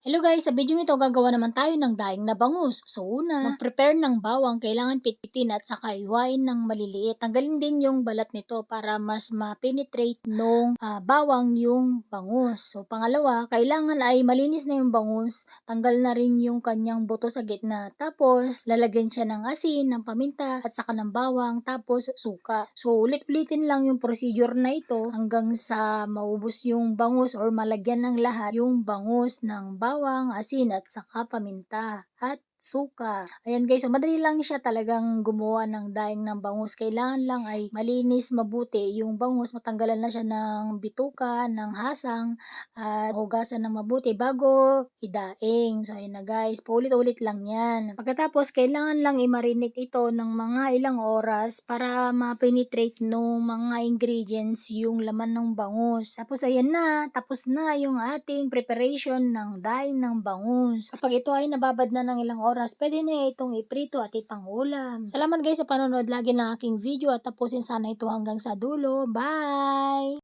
Hello guys, sa video ito gagawa naman tayo ng daing na bangus. So una, mag-prepare ng bawang, kailangan pitpitin at saka iwain ng maliliit. Tanggalin din yung balat nito para mas ma-penetrate nung ah, bawang yung bangus. So pangalawa, kailangan ay malinis na yung bangus, tanggal na rin yung kanyang buto sa gitna. Tapos lalagyan siya ng asin, ng paminta at saka ng bawang, tapos suka. So ulit-ulitin lang yung procedure na ito hanggang sa maubos yung bangus or malagyan ng lahat yung bangus ng bawang, asin at saka paminta at suka. Ayan guys, so madali lang siya talagang gumawa ng daing ng bangus. Kailangan lang ay malinis mabuti yung bangus, matanggalan na siya ng bituka, ng hasang at hugasan ng mabuti bago idaing. So ayan na guys, paulit-ulit lang yan. Pagkatapos, kailangan lang i-marinate ito ng mga ilang oras para ma-penetrate nung mga ingredients yung laman ng bangus. Tapos ayan na, tapos na yung ating preparation ng daing ng bangus. Kapag ito ay nababad na ng ilang oras, pwede na itong iprito at ipangulam. Salamat guys sa panonood lagi ng aking video at tapusin sana ito hanggang sa dulo. Bye!